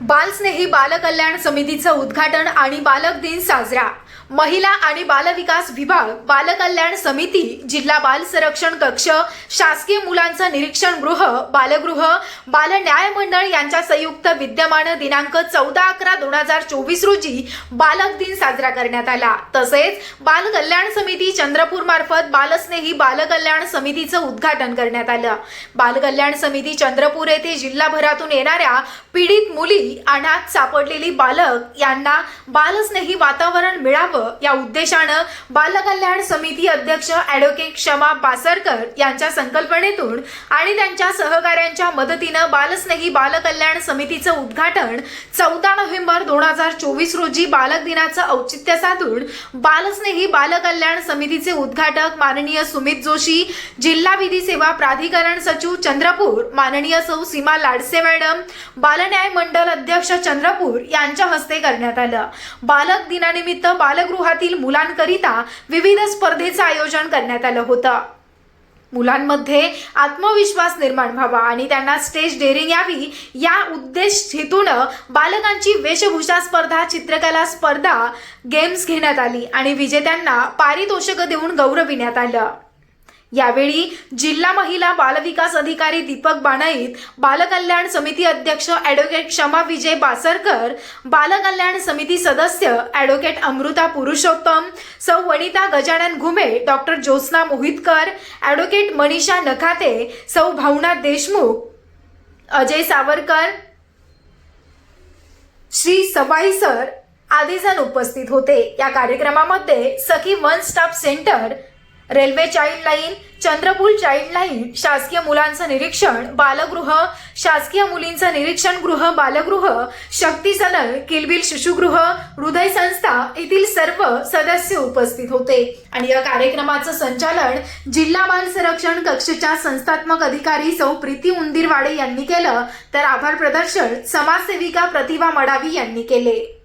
बालस्नेही बालकल्याण समितीचं उद्घाटन आणि बालक दिन साजरा. महिला आणि बालविकास विभाग बालकल्याण समिती जिल्हा बाल संरक्षण कक्ष शासकीय मुलांचं निरीक्षण गृह बालगृह बाल न्याय मंडळ यांच्या संयुक्त विद्यमान दिनांक चौदा अकरा दोन हजार चोवीस रोजी बालक दिन साजरा करण्यात आला. तसेच बाल कल्याण समिती चंद्रपूर मार्फत बालस्नेही बालकल्याण समितीचं उद्घाटन करण्यात आलं. बालकल्याण समिती चंद्रपूर येथे जिल्हाभरातून येणाऱ्या पीडित मुली अनाथ सापडलेली बालक यांना बालस्नेही वातावरण मिळावं या उद्देशानं बालकल्याण समिती अध्यक्ष ॲडव्होकेट क्षमा बासरकर यांच्या संकल्पनेतून आणि त्यांच्या सहकाऱ्यांच्या मदतीनं बालस्नेही बालकल्याण समितीचं उद्घाटन चौदा नोव्हेंबर दोन हजार चोवीस रोजी बालक दिनाचं औचित्य साधून बालस्नेही बालकल्याण समितीचे उद्घाटक माननीय सुमित जोशी जिल्हा विधी सेवा प्राधिकरण सचिव चंद्रपूर माननीय सौ सीमा लाडसे मॅडम बालन्याय मंडल अध्यक्ष चंद्रपूर यांच्या हस्ते करण्यात आलं. बालक दिनानिमित्त बालगृहातील मुलांकरिता विविध स्पर्धेचं आयोजन करण्यात आलं होतं. मुलांमध्ये आत्मविश्वास निर्माण व्हावा आणि त्यांना स्टेज डेअरिंग यावी या उद्देश हेतून बालकांची वेशभूषा स्पर्धा चित्रकला स्पर्धा गेम्स घेण्यात आली आणि विजेत्यांना पारितोषिक देऊन गौरविण्यात आलं. यावेळी जिल्हा महिला बालविकास अधिकारी दीपक बाणाईत बालकल्याण समिती अध्यक्ष ॲडव्होकेट क्षमा विजय बासरकर बालकल्याण समिती सदस्य ॲडव्होकेट अमृता पुरुषोत्तम सौ वनिता गजानन घुमे डॉक्टर ज्योत्स्ना मोहितकर ॲडव्होकेट मनीषा नखाते सौ भावना देशमुख अजय सावरकर श्री सवाई सर आदी जण उपस्थित होते. या कार्यक्रमामध्ये Sakhi one stop centre railway childline Chandrapur childline शासकीय मुलांचं निरीक्षण बालगृह शासकीय मुलींचं निरीक्षण गृह बालगृह शक्ती सनल किलबिल शिशुगृह हृदय संस्था येथील सर्व सदस्य उपस्थित होते. आणि या कार्यक्रमाचं संचालन जिल्हा बाल संरक्षण कक्षेच्या संस्थात्मक अधिकारी सौ प्रीती उंदीरवाडे यांनी केलं. तर आभार प्रदर्शन समाजसेविका प्रतिभा मडावी यांनी केले.